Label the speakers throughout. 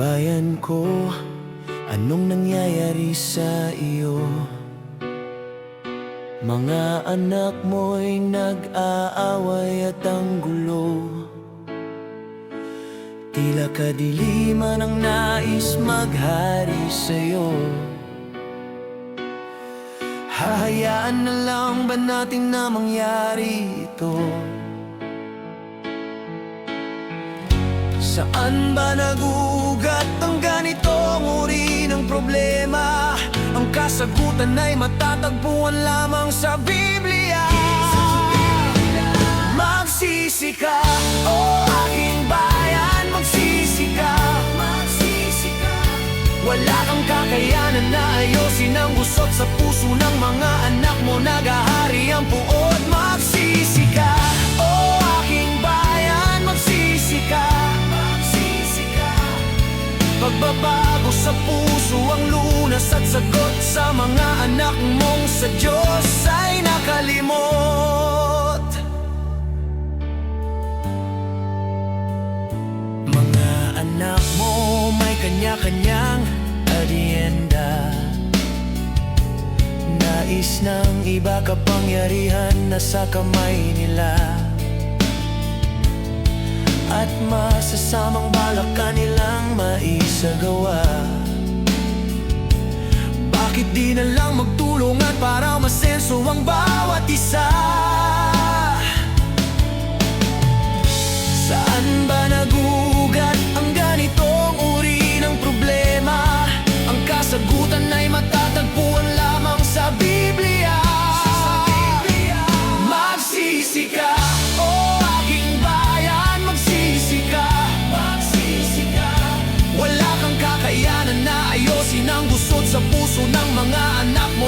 Speaker 1: Bayan ko, anong nangyayari sa iyo? Mga anak mo'y nag-aaway at ang gulo Tila kadiliman ang nais maghari sa'yo Hahayaan na lang ba natin na mangyari ito? Saan ba nagugat ang ganitong uri ng problema? Ang kasagutan ay matatagpuan lamang sa Biblia. Magsisi ka, o aking bayan Magsisi ka, magsisi ka. Wala kang kakayanan na ayosin ang gusot sa puso ng mga anak mo. Nagahari ang puot Pagbabago sa puso ang lunas at sagot sa mga anak mong sa Diyos ay nakalimot. Mga anak mo may kanya-kanyang adyenda Nais ng iba kapangyarihan na sa kamay nila maisagawa Bakit di na lang magtulungan para masenso ang bawat isa?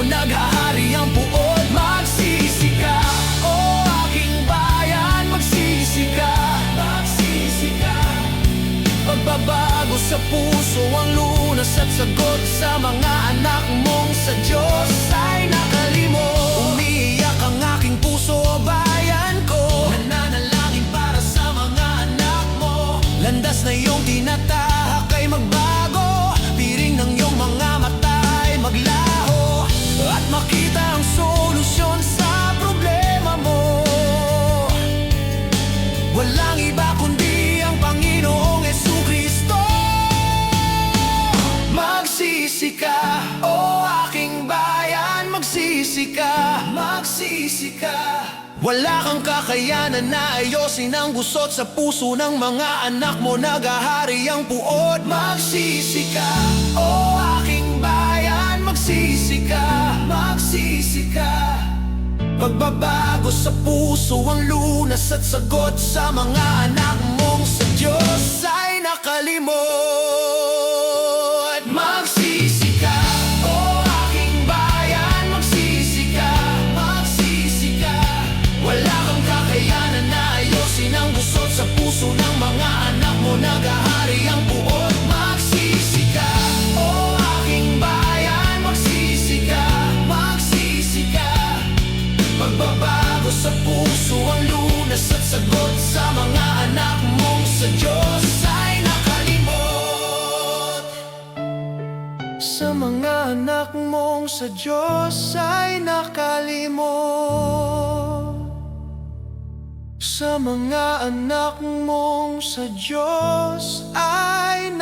Speaker 1: Naghahari ang buod Magsisi ka, o aking bayan Magsisi ka, magsisi ka. Pagbabago sa puso ang lunas at sagot sa mga anak mong sa Diyos. Ay nakalimot ka. Wala kang kakayanan na ayosin ang gusot sa puso ng mga anak mo. Nagahari ang puot Magsisi ka, o aking bayan Magsisi ka, magsisi ka. Pagbabago sa puso ang lunas at sagot sa mga anak mong sa Diyos anak mong sa Diyos ay nakalimot. Sa mga anak mong sa Diyos ay nakalimot